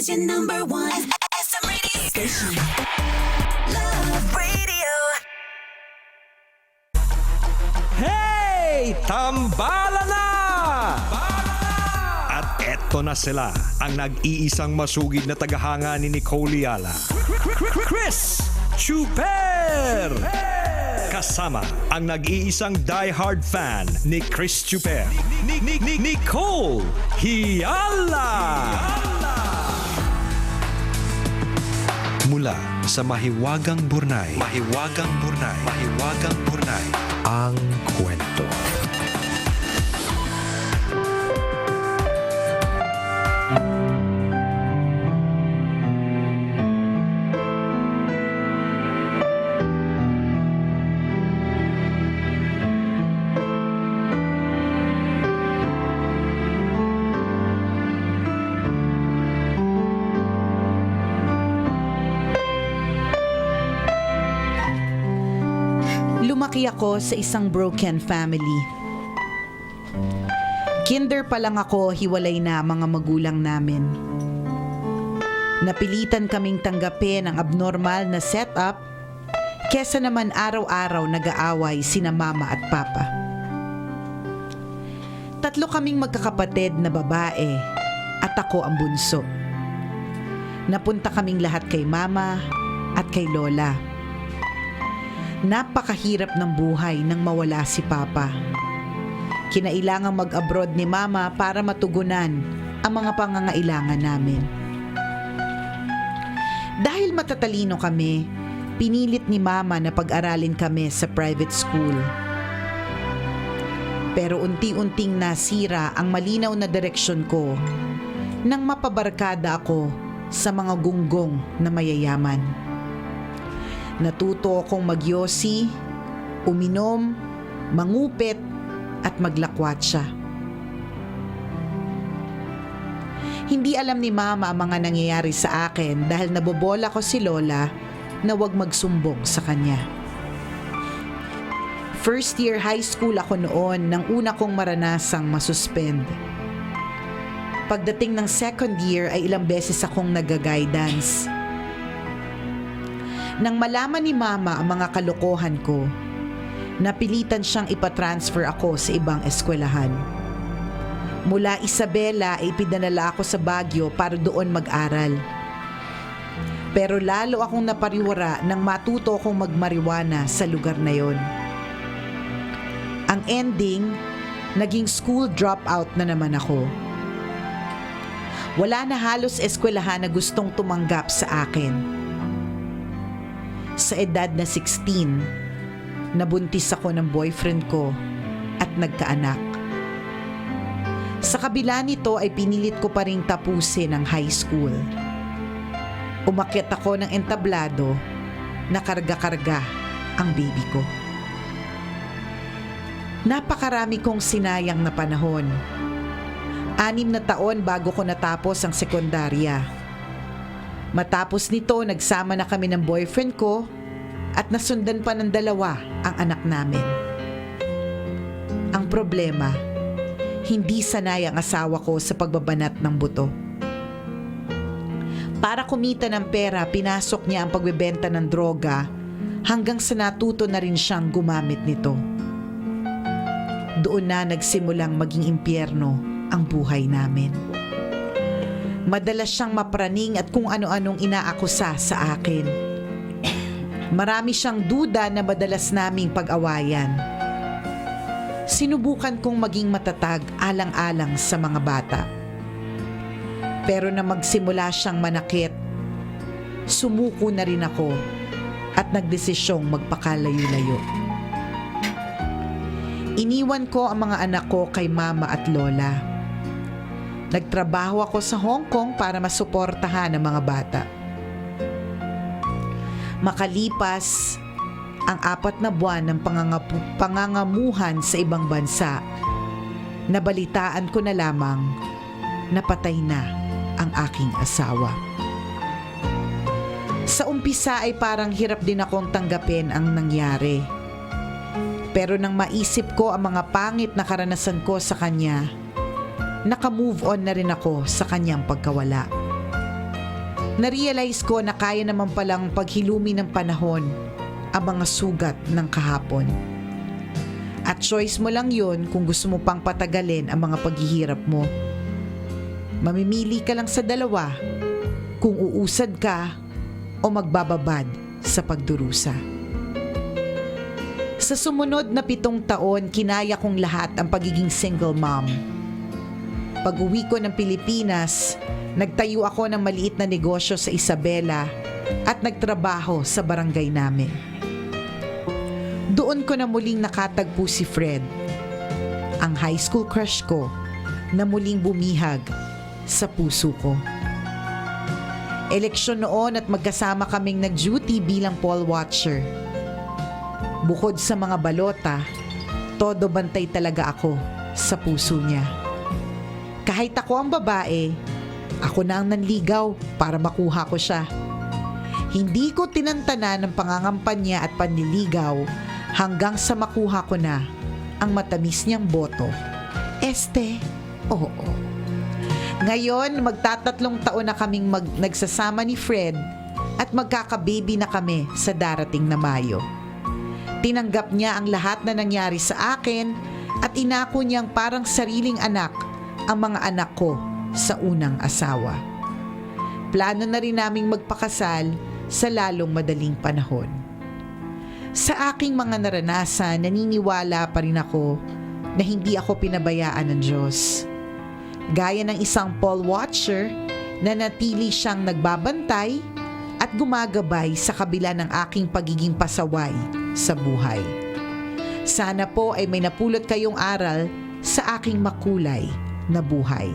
Always your number one. SM Radio Station. Love Radio. Hey! Tambala na! At eto na sila, ang nag-iisang masugid na tagahanga ni Nicole Yala. Chris Chuper! Kasama ang nag-iisang die-hard fan ni Chris Chuper. Ni, ni, ni, Nicole Hiala! Mula sa Mahiwagang Burnay. Mahiwagang Burnay. Mahiwagang Burnay. Ang kwento. Lumaki ako sa isang broken family. Kinder pa lang ako, hiwalay na mga magulang namin. Napilitan kaming tanggapin ang abnormal na setup kesa naman araw-araw nag-aaway sina mama at papa. Tatlo kaming magkakapatid na babae at ako ang bunso. Napunta kaming lahat kay mama at kay lola. Napakahirap ng buhay nang mawala si Papa. Kinailangang mag-abroad ni Mama para matugunan ang mga pangangailangan namin. Dahil matatalino kami, pinilit ni Mama na pag-aralin kami sa private school. Pero unti-unting nasira ang malinaw na direksyon ko nang mapabarkada ako sa mga gunggong na mayayaman. Natuto akong magyosi, uminom, mangupit, at maglakwatsa. Hindi alam ni Mama ang mga nangyayari sa akin dahil nabobola ko si Lola na wag magsumbong sa kanya. First year high school ako noon nang una kong maranasang masuspend. Pagdating ng second year ay ilang beses akong nag-guidance. Nang malaman ni Mama ang mga kalokohan ko, napilitan siyang ipatransfer ako sa ibang eskwelahan. Mula Isabela ay ipinanala ako sa Baguio para doon mag-aral. Pero lalo akong napariwara nang matuto akong magmariwana sa lugar na yon. Ang ending, naging school dropout na naman ako. Wala na halos eskwelahan na gustong tumanggap sa akin. Sa edad na 16, nabuntis ako ng boyfriend ko at nagkaanak. Sa kabila nito ay pinilit ko pa rin tapusin ang high school. Umakyat ako ng entablado na karga-karga ang baby ko. Napakarami kong sinayang na panahon. Anim na taon bago ko natapos ang sekundarya. Matapos nito, nagsama na kami ng boyfriend ko at nasundan pa ng dalawa ang anak namin. Ang problema, hindi sanay ang asawa ko sa pagbabanat ng buto. Para kumita ng pera, pinasok niya ang pagbebenta ng droga hanggang sa natuto na rin siyang gumamit nito. Doon na nagsimulang maging impyerno ang buhay namin. Madalas siyang mapraning at kung ano-anong inaakusa sa akin. Marami siyang duda na madalas naming pag-awayan. Sinubukan kong maging matatag alang-alang sa mga bata. Pero na magsimula siyang manakit, sumuko na rin ako at nagdesisyong magpakalayo-layo. Iniwan ko ang mga anak ko kay mama at lola. Nagtrabaho ako sa Hong Kong para masuportahan ang mga bata. Makalipas ang apat na buwan ng pangangapu- pangangamuhan sa ibang bansa, nabalitaan ko na lamang napatay na ang aking asawa. Sa umpisa ay parang hirap din akong tanggapin ang nangyari. Pero nang maisip ko ang mga pangit na karanasan ko sa kanya, naka-move on na rin ako sa kanyang pagkawala. Narealize ko na kaya naman palang paghilumi ng panahon ang mga sugat ng kahapon. At choice mo lang yon kung gusto mo pang patagalin ang mga paghihirap mo. Mamimili ka lang sa dalawa kung uusad ka o magbababad sa pagdurusa. Sa sumunod na pitong taon, kinaya kong lahat ang pagiging single mom. Pag uwi ko ng Pilipinas, nagtayo ako ng maliit na negosyo sa Isabela at nagtrabaho sa barangay namin. Doon ko na muling nakatagpo si Fred, ang high school crush ko na muling bumihag sa puso ko. Eleksyon noon at magkasama kaming nag-duty bilang poll watcher. Bukod sa mga balota, todo bantay talaga ako sa puso niya. Kahit ako ang babae, ako na ang nanligaw para makuha ko siya. Hindi ko tinantana ng pangangampanya at panliligaw hanggang sa makuha ko na ang matamis niyang boto. Este, oo. Ngayon, magtatatlong taon na kaming mag, nagsasama ni Fred at magkakababy na kami sa darating na Mayo. Tinanggap niya ang lahat na nangyari sa akin at inako niyang parang sariling anak ang mga anak ko sa unang asawa. Plano na rin naming magpakasal sa lalong madaling panahon. Sa aking mga naranasan, naniniwala pa rin ako na hindi ako pinabayaan ng Diyos. Gaya ng isang poll watcher na natili siyang nagbabantay at gumagabay sa kabila ng aking pagiging pasaway sa buhay. Sana po ay may napulot kayong aral sa aking makulay na buhay.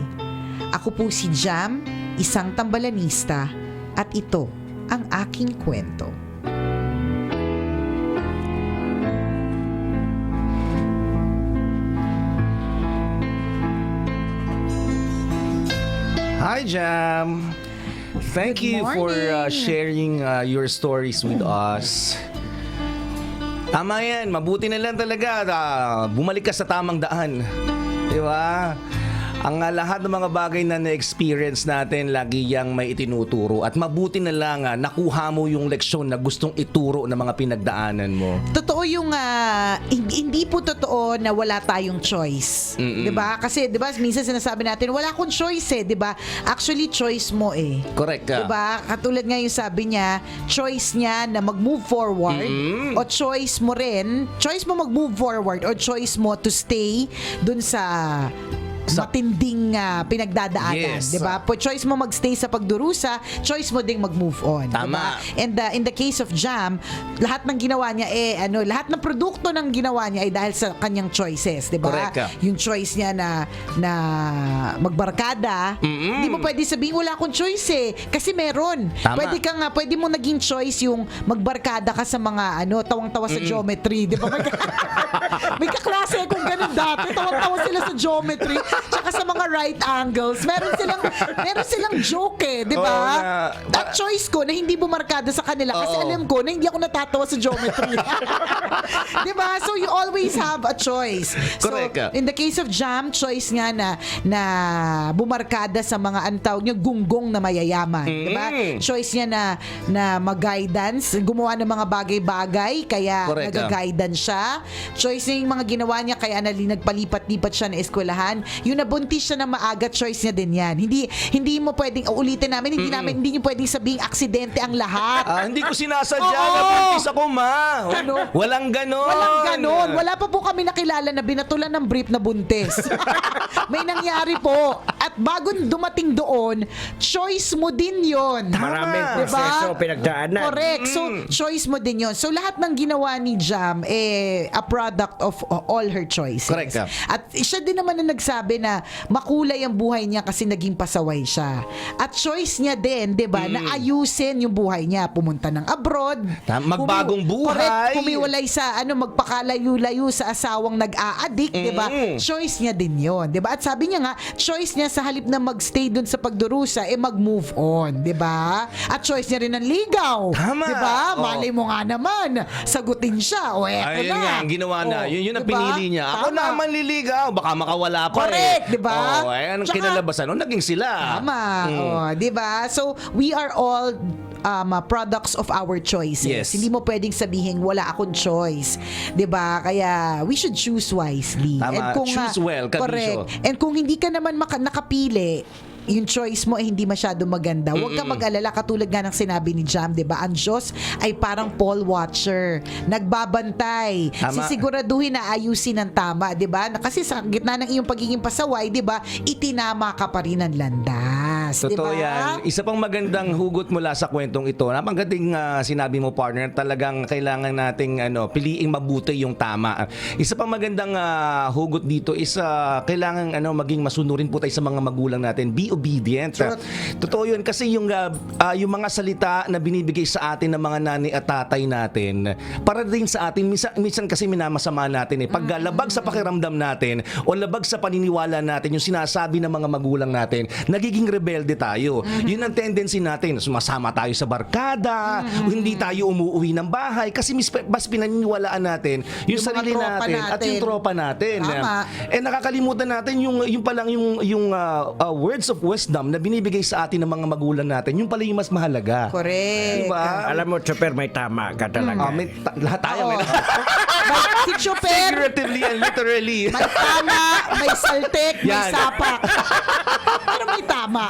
Ako po si Jam, isang tambalanista at ito ang aking kwento. Hi, Jam. Thank Good you for uh, sharing uh, your stories with us. Tama yan. Mabuti na lang talaga. ah, bumalik ka sa tamang daan. Di ba? Ang ah, lahat ng mga bagay na na-experience natin, lagi yang may itinuturo. At mabuti na lang, ah, nakuha mo yung leksyon na gustong ituro ng mga pinagdaanan mo. Totoo yung ah, hindi, po totoo na wala tayong choice. Mm-mm. 'Di ba? Kasi 'di ba minsan sinasabi natin wala akong choice eh, 'di ba? Actually choice mo eh. Correct ka. 'Di ba? Katulad nga yung sabi niya, choice niya na mag-move forward Mm-mm. o choice mo rin, choice mo mag-move forward or choice mo to stay dun sa Sa- matinding ah, pinagdadaanan, Yes. 'di ba? Po choice mo magstay sa pagdurusa, choice mo ding mag-move on, Tama. ba? And uh, in the case of Jam, lahat ng ginawa niya eh ano, lahat ng produkto ng ginawa niya ay dahil sa kanyang choices, 'di ba? Ka. Yung choice niya na na magbarkada, hindi mo pwede sabihin wala akong choice eh kasi meron. Tama. Pwede ka nga, pwede mo naging choice yung magbarkada ka sa mga ano, tawang-tawa sa geometry, 'di ba? May, may kaklase kung ganun dati, tawang-tawa sila sa geometry, tsaka sa mga right angles. Meron silang meron silang joke eh, 'di ba? Oo nga. At choice ko na hindi bumarkada sa kanila kasi Oo. alam ko na hindi ako natatawa sa geometry. 'Di ba? So you always have a choice. Correct ka. So in the case of Jam, choice nga na na bumarkada sa mga ang tawag niya gunggong na mayayaman, 'di ba? Mm. Choice niya na na mag-guidance, gumawa ng mga bagay-bagay kaya Correct ka. nag-guidance siya. Choice niya yung mga ginawa niya kaya nali nagpalipat-lipat siya ng eskwelahan. Yung nabuntis siya na maaga, choice niya din 'yan. Hindi hindi mo pwedeng uulitin namin, hindi namin hindi niyo pwedeng sabing aksidente ang lahat. Ah, hindi ko sinasadya Oo. na buntis ako, ma. Ano? Walang ganon. Walang ganon. Wala pa po kami nakilala na binatulan ng brief na buntis. May nangyari po. At bago dumating doon, choice mo din yon. Maraming Tama. proseso pinagdaanan. Correct. So, Mm. choice mo din yon. So, lahat ng ginawa ni Jam, eh, a product of all her choices. Correct. At siya din naman na nagsabi na makulay ang buhay niya kasi naging pasaway siya. At choice niya din, di ba, na ayusin yung buhay niya. Pumunta ng abroad. Magbagong buhay. Correct. Pumiwalay sa, ano, magpakalayo-layo sa asawang nag-a-addict, di ba? Mm. Choice niya din yon, di ba? At sabi niya nga, choice niya sa halip na magstay dun sa pagdurusa, eh mag-move on, di ba? At choice niya rin ng ligaw. Di ba? Oo. Malay mo nga naman, sagutin siya. O eto Ayun na. nga, ang ginawa na. Oh, yun yun ang di ba? pinili niya. Ako Tama. naman liligaw. Baka makawala pa Correct, di ba? Oh, eh, anong Tsaka- kinalabasan? Oh, naging sila. Tama. Mm. Oh, 'di ba? So we are all um, uh, products of our choices. Yes. Hindi mo pwedeng sabihin wala akong choice. 'Di ba? Kaya we should choose wisely. Tama. Choose well, kabisyo. Correct. And kung hindi ka naman maka- nakapili, yung choice mo ay hindi masyado maganda. Huwag ka mag-alala katulad nga ng sinabi ni Jam, 'di ba? Ang Diyos ay parang Paul watcher, nagbabantay. Tama. Sisiguraduhin na ayusin ng tama, 'di ba? Kasi sa gitna ng iyong pagiging pasaway, 'di ba? Itinama ka pa rin ng landas, 'di Totoo ba? yan. Isa pang magandang hugot mula sa kwentong ito. Napanggating uh, sinabi mo partner, talagang kailangan nating ano, piliing mabuti yung tama. Isa pang magandang ah, hugot dito is ah, kailangan ano maging masunurin po tayo sa mga magulang natin. Be obedient. Truth. Totoo yun kasi yung ah, ah, yung mga salita na binibigay sa atin ng mga nani at tatay natin para din sa atin minsan, minsan kasi minamasama natin eh. Pag ah, labag sa pakiramdam natin o labag sa paniniwala natin yung sinasabi ng mga magulang natin, nagiging rebelde tayo. Yun ang tendency natin. Sumasama tayo sa barkada, hindi tayo umuwi ng bahay kasi mis, mas pinaniniwalaan natin yung, Yung sarili tropa natin, at natin. yung tropa natin. Tama. Eh nakakalimutan natin yung yung palang yung yung ah, ah, words of wisdom na binibigay sa atin ng mga magulang natin. Yung pala yung mas mahalaga. Correct. Diba? Alam mo, Chopper, may tama ka talaga. Ah, may ta- lahat tayo Oo. may May si Chopper, figuratively and literally. may tama, may saltek, may Yan. sapak. Pero may tama.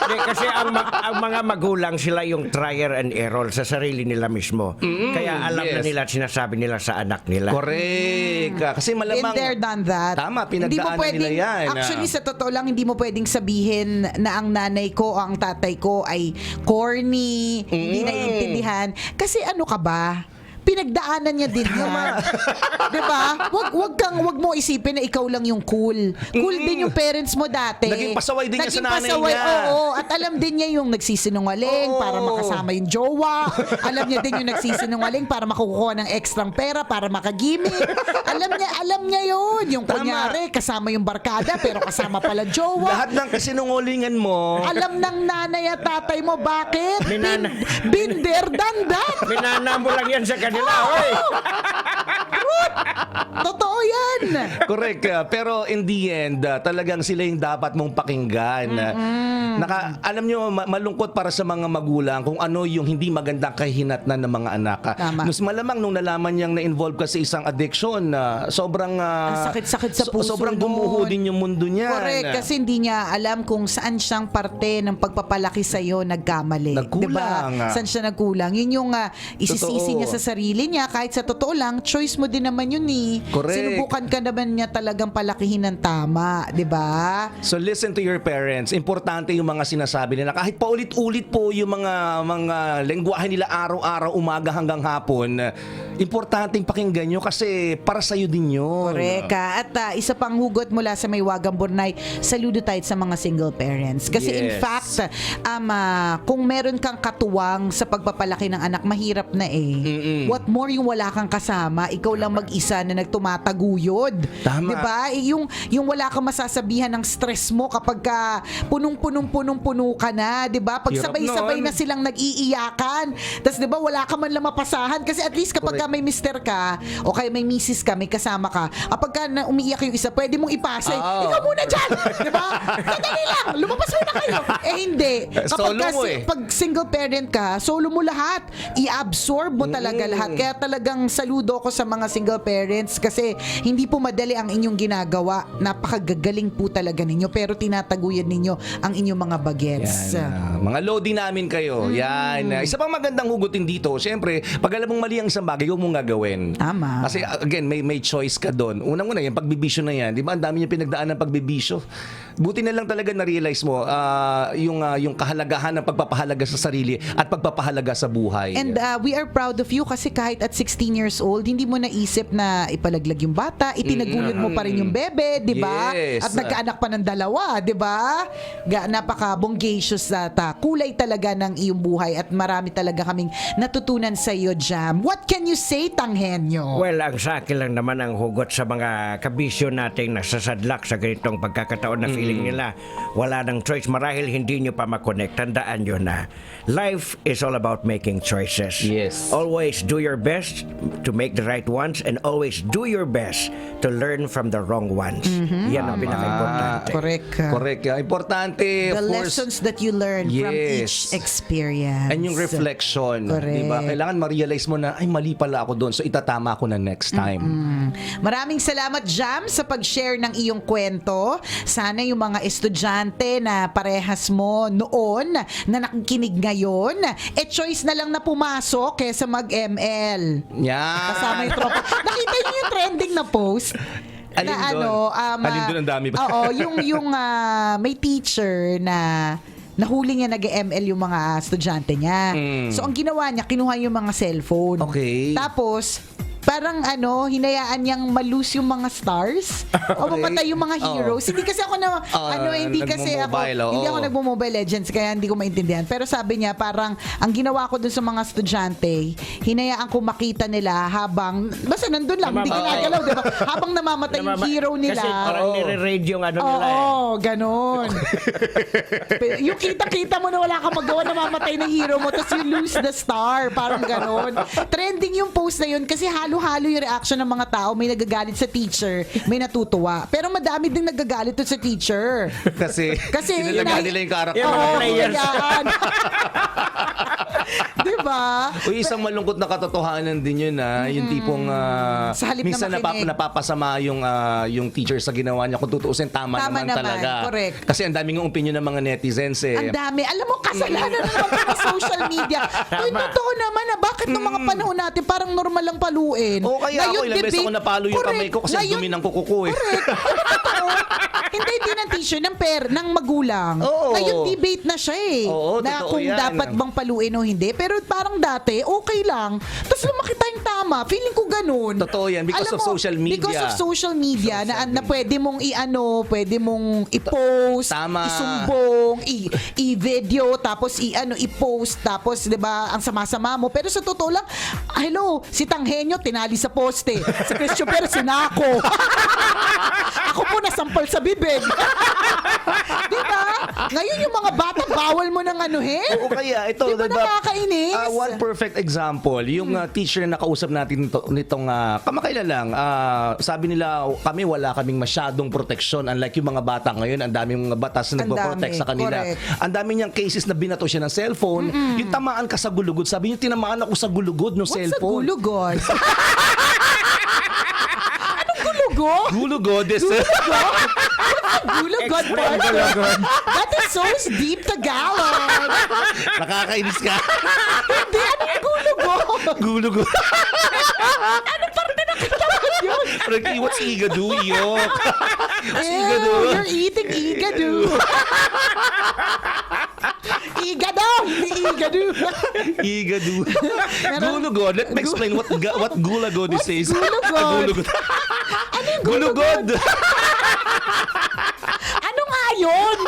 Hindi, kasi ang, ma- ang mga magulang sila yung trier and error sa sarili nila mismo. Kaya alam na yes. nila at sinasabi nila sa anak nila. Correct. Ah, Kasi Been malamang there, done that. Tama, Hindi mo pinagdaanan pwedeng, nila yan. ah. Actually, sa totoo lang, hindi mo pwedeng sabihin na ang nanay ko o ang tatay ko ay corny, hindi Mm. naiintindihan. Kasi ano ka ba? Pinagdaanan niya din yan. 'Di ba? Wag wag kang wag mo isipin na ikaw lang yung cool. Cool Mm. din yung parents mo dati. Naging pasaway din niya Naging sa nanay pasaway, niya. Oo, at alam din niya yung nagsisinungaling Oo. para makasama yung jowa. alam niya din yung nagsisinungaling para makukuha ng ekstrang pera para makagimik. alam niya, alam niya yun. Yung Tama. kunyari, kasama yung barkada pero kasama pala jowa. lahat ng kasinungalingan mo, Alam ng nanay at tatay mo bakit? Bin, Minana- been there, done that. Minana mo lang yan sa kanila, oy! Totoo yan. Correct. ah, pero in the end, ah, talagang sila yung dapat mong pakinggan. Naka, alam nyo, ma- malungkot para sa mga magulang kung ano yung hindi magandang kahinatnan ng mga anak. ah. Tama. Mas malamang nung nalaman niyang na-involve ka sa isang addiction, sobrang... ah, Ang sakit-sakit sa so- puso Sobrang gumuho din yung mundo niya. Correct, kasi hindi niya alam kung saan siyang parte ng pagpapalaki sa iyo nagkamali. Nagkulang, Diba? ah. Saan siya nagkulang? Yun yung ah, isisisi Totoo. niya sa sarili niya. Kahit sa totoo lang, choice mo din naman yun eh. Correct. Sinubukan ka naman niya talagang palakihin ng tama. 'di ba? So listen to your parents. Importante yung mga sinasabi nila. Kahit paulit-ulit po yung mga mga lengguwahe nila araw-araw, umaga hanggang hapon, importanteng pakinggan nyo kasi para sa'yo din yun. Correct. ah. At ah, isa pang hugot mula sa may Wagang Burnay, saludo tayo sa mga single parents. Kasi in Yes. fact, um, ah, kung meron kang katuwang sa pagpapalaki ng anak, mahirap na eh. Mm-mm. What more yung wala kang kasama, ikaw lang mag-isa na nagtumataguyod. Tama. 'Di ba? Eh, Yung yung wala kang masasabihan ng stress mo kapag ka punong-punong-punong-puno ka na, 'di ba? Pag sabay-sabay na silang nag-iiyakan. Tapos 'di ba wala ka man lang mapasahan kasi at least kapag ka may mister ka o kaya may misis ka, may kasama ka, kapag ka na umiiyak yung isa, pwede mong ipasa. eh, Oo. Ikaw muna diyan, 'di ba? Sandali lang, lumabas muna kayo. Eh hindi. Kapag Solo ka, mo eh. pag single parent ka, solo mo lahat. I-absorb mo talaga Mm. lahat. Kaya talagang saludo ko sa mga single parents kasi hindi po madali ang inyong ginagawa. Napakagagaling po talaga ninyo pero tinataguyan ninyo ang inyong mga bagets. Yan, ah, mga lodi namin kayo. Mm. Yan. Isa pang magandang hugutin dito, siyempre, pag alam mong mali ang isang bagay, huwag mong gagawin. Tama. Kasi uh, again, may may choice ka doon. Unang-una, yung pagbibisyo na yan. Di ba? Ang dami niya pinagdaan ng pagbibisyo. Buti na lang talaga na-realize mo ah, yung, ah, yung kahalagahan ng pagpapahalaga sa sarili at pagpapahalaga sa buhay. And uh, we are proud of you kasi kahit at 16 years old, hindi mo naisip na ipalaglag yung bata, itinaguyod mo pa rin yung bebe, di ba? Yes. At nagkaanak pa ng dalawa, di ba? Ga, napaka bongacious data. Kulay talaga ng iyong buhay at marami talaga kaming natutunan sa iyo, Jam. What can you say, Tanghenyo? Well, ang sa akin lang naman ang hugot sa mga kabisyo nating nasasadlak sa ganitong pagkakataon na feeling nila wala ng choice. Marahil hindi nyo pa makonect. Tandaan nyo na life is all about making choices. Yes. Always do your best to make the right ones and always do your best to learn from the wrong ones. Yan ang pinaka-importante. Correct. Correct. Importante, The of course, lessons that you learn from each Yes. experience. And yung reflection, Correct. 'di ba? Kailangan ma-realize mo na ay mali pala ako doon. So itatama ko na next time. Maraming salamat, Jam, sa pag-share ng iyong kwento. Sana yung mga estudyante na parehas mo noon na nakikinig ngayon, eh choice na lang na pumasok kesa mag-ML. Yan. Kasama yung tropa. Nakita niyo yung trending na post? Alin na doon? ano, um, Alin doon? Ang dami ba? Oo, yung, yung ah, may teacher na nahuli niya nag-ML yung mga estudyante niya. Mm. So, ang ginawa niya, kinuha yung mga cellphone. Okay. Tapos, parang ano, hinayaan niyang malus yung mga stars o mamatay yung mga Oo. heroes. Hindi kasi ako na, Oo, ano, hindi kasi ako, nagmo-mobile, oo. hindi ako nagmo-mobile legends kaya hindi ko maintindihan. Pero sabi niya, parang ang ginawa ko dun sa mga estudyante, hinayaan ko makita nila habang, basta nandun lang, hindi Namamatay. ginagalaw, di ba? Habang namamatay yung Namama- hero nila. Kasi parang Oo. nire-raid yung ano Oo, nila. eh. ganon. Pero yung kita-kita mo na wala kang magawa, namamatay na hero mo, tapos you lose the star. Parang ganon. Trending yung post na yun kasi halo-halo yung reaction ng mga tao. May nagagalit sa teacher, may natutuwa. Pero madami ding nagagalit dun sa teacher. Kasi, Kasi inalagaan nila yung karakter. Yung mga Oo, players. hinayaan. Di ba? Uy, isang malungkot na katotohanan din yun na yung tipong ah, Sa halip na minsan napap- makinig. napapasama yung ah, yung teacher sa ginawa niya kung tutuusin tama, Tama naman, naman, talaga. correct. Kasi ang daming opinion ng mga netizens eh. Ang dami. Alam mo, kasalanan ng social media. Uy, totoo naman na bakit nung mga panahon natin parang normal lang paluin. Oo, kaya ako, ilang beses ako napalo yung kamay ko kasi ang dumi ng kuko ko eh. Correct. Totoo. Hindi din ng teacher, ng per, ng magulang. Oo. Ngayon debate na siya eh. Oo, na totoo kung yan. dapat bang paluin o hindi. Pero parang dati, okay lang. Tapos lumaki tayong tama. Feeling ko ganun. Totoo yan, because Alam of social media. Because of social media na, na pwede mong i-ano, pwede mong i-post, Tama. isumbong, i- i-video, tapos i-ano, i-post, tapos 'di ba, ang sama-sama mo. Pero sa totoo lang, ah, hello, si Tanghenyo tinali sa poste. Si Christian pero sinako. Ako po nasampal sa bibig. 'Di ba? Ngayon yung mga bata bawal mo nang anuhin. Oo, kaya ito, Di ba diba, nakakainis? ah, one perfect example, yung ah, teacher na nakausap natin nito, nitong uh, kamakailan lang, ah, sabi nila, kami wala kaming masyadong proteksyon. Unlike yung mga bata ngayon, ang daming mga batas na nagpo-protect sa kanila. Ang dami niyang cases na binato siya ng cellphone. Yung tamaan ka sa gulugod. Sabi niyo, tinamaan ako sa gulugod ng What's a cellphone. gulugod? Anong gulugod? Gulugod is... Gulugod Explain person. gulugod. That is so deep Tagalog. Nakakainis ka. Hindi, anong gulugod? gulugod. Yun. Frankie, what's igado? Yok. What's Ew, igado? you're eating igado. Igado. Meron- Gulugod. Let me explain what ga- what gulagod is. What's gulugod? gulugod. Ano yung gulugod? Ano nga yun?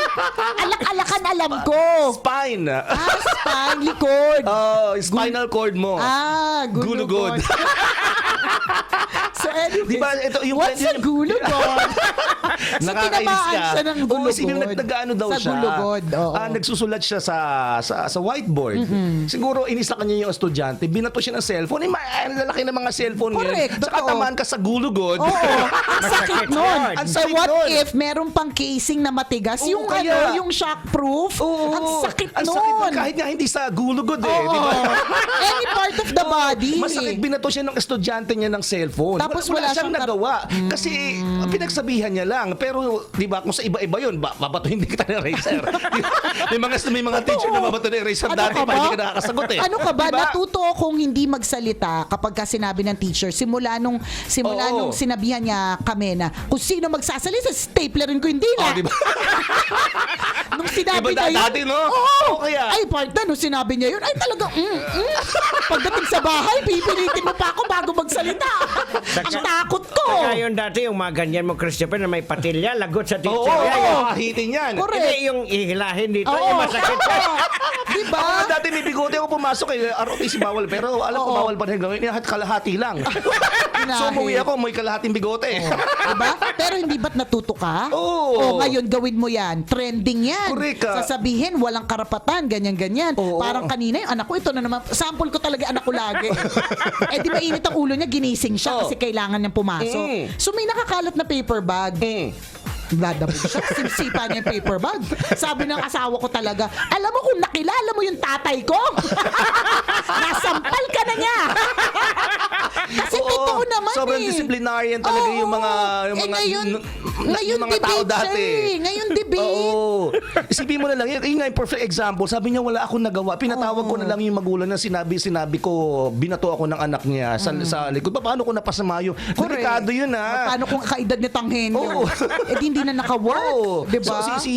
Alak-alakan alam ko. Spine. Ah, spine, likod. Oh, spinal cord mo. Ah, gulugod. Gulugod. so anyway, Di ba, ito yung- what's a yun- gulugod? Nakakainis ka. siya ng Oo, gulugod. sige, nag- nag-ano daw sa siya. gulugod, oo. Ah, nagsusulat siya sa sa, sa whiteboard. Siguro inis na kanya yung estudyante. Binato siya ng cellphone. Eh, ang lalaki ng mga cellphone Correct, ngayon. Saka tamaan ka sa gulugod. Oo, ang sakit nun. Ang So what nun. if meron pang casing na matigas? Oo, yung kaya- ano, yung shockproof? Oo. Ang sakit Ang nun. sakit nun. Kahit nga hindi sa gulugod eh. Oo. Any part of the body. Masakit binato siya ng estudyante niya ng cellphone. Tapos wala, wala siyang nagawa. Kasi pinagsabihan niya lang. Pero, di ba, kung sa iba-iba yun, ba, babatuhin din kita ng eraser. May mga, may mga teacher na babato ng eraser dati pa, hindi ka nakakasagot eh. Ano ka ba? Di ba? Natuto akong hindi magsalita kapag ka sinabi ng teacher. Simula nung, simula Oo. nung sinabihan niya kami na kung sino magsasalita, staplerin ko yung dila. Oh, di ba? sinabi Iba niya yun. dati, no? Oo. Oo, kaya. Ay, partner, nung sinabi niya yun, ay talaga, mm, mm. Pagdating sa bahay, pipilitin mo pa ako bago magsalita. Ang takot ko. Kaya yun dati, yung mga ganyan mo, Christopher, na may patilya, lagot sa Oo, teacher. oo, Yan, oo, yung- kahitin yan. Correct. Hindi, yung ihilahin dito, Oo, yung masakit. tama. Diba? Ako nga dati may bigote ako pumasok eh. ROTC bawal. Pero alam ko Oo. bawal pa rin gawin. Inahat kalahati lang. so umuwi ako, may kalahating bigote. Diba? Pero hindi ba't natuto ka? Oo. O ngayon gawin mo yan. Trending yan. Correct ka. Sasabihin, walang karapatan, ganyan-ganyan. Oo. Parang kanina yung anak ko, ito na naman. Sample ko talaga anak ko lagi. eh di mainit ang ulo niya, ginising siya Oo. kasi kailangan niyang pumasok. Mm. So may nakakalat na paper bag. Mm. Dadabog siya. Sinsipa niya yung paper bag. Sabi ng asawa ko talaga, alam mo kung nakilala mo yung tatay ko, nasampal ka na niya. Kasi Oo, totoo naman sobrang eh. disciplinarian talaga Oo. yung mga yung eh, mga ngayon, n- n- ngayon yung mga tao debate siya dati. eh. Ngayon debate. Oo. Isipin mo na lang, yun, yun nga yung perfect example. Sabi niya, wala akong nagawa. Pinatawag ko na lang yung magulang na sinabi, sinabi ko, binato ako ng anak niya sa, sa likod. Pa- Paano ko napasama yun? Mm. Correct. Delikado yun ha. Paano kung kaedad ni Tanghenyo? Oo. eh di hindi na naka-work. Oo. Diba? So, si, si,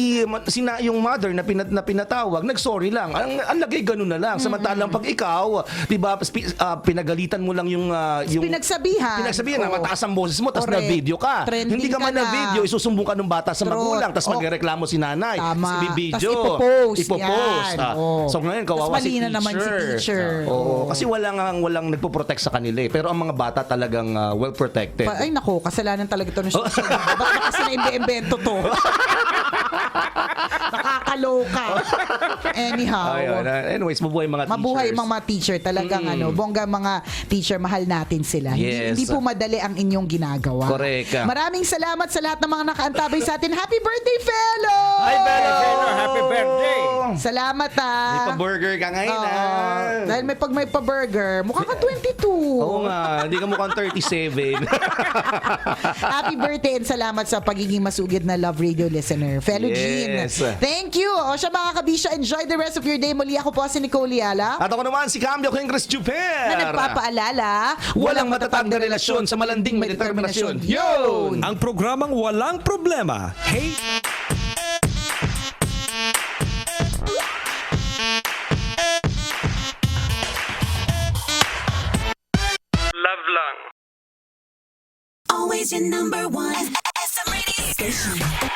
si na, yung mother na, pinat, na pinatawag, nag-sorry lang. Ang, ang lagay ganun na lang. Samantalang pag ikaw, di ba, spi- ah, pinagalitan mo lang yung... ah, yung Pinagsabihan. Pinagsabihan na Oo. mataas ang boses mo, tapos Correct. na-video ka. Trending Hindi ka man ka na. na-video, isusumbong ka ng bata sa Truth. magulang, tapos Oh. magreklamo si nanay. Tama. Tapos ibibideo. Tas ipopost. Ipopost. Yan. Ah, Oh. So ngayon, kawawa si teacher. na naman si teacher. Ah, Oo. Oo. Kasi walang, ang- walang nagpo-protect sa kanila eh. Pero ang mga bata talagang ah, well-protected. Pa- ay nako, kasalanan talaga ito ng social media. Ba't na kasi na-imbento to? Nakakaloka. Anyhow. Ayun. Anyways, mabuhay mga Mabuhay teachers. mga teacher talagang ano, bongga mga teacher mahal natin sila. Hindi, Yes. hindi po madali ang inyong ginagawa. Correct. Maraming salamat sa lahat ng mga nakaantabay sa atin. Happy birthday, fellow! Hi! Fellow, happy birthday! Salamat ah. May pa-burger ka ngayon Oo. ah. Dahil may pag may pa-burger, mukha ka 22. Oo nga, hindi ka mukhang 37. Happy birthday and salamat sa pagiging masugid na Love Radio listener. Fellow Yes. Jean. Thank you. O siya mga kabisya, enjoy the rest of your day. Muli ako po si Nicole Yala. At ako naman si Cambio King Chris Juper. na nagpapaalala, Walang matatag na relasyon sa malanding may determinasyon. Yun! Ang programang Walang Problema. Hey! Always your number one. 喜。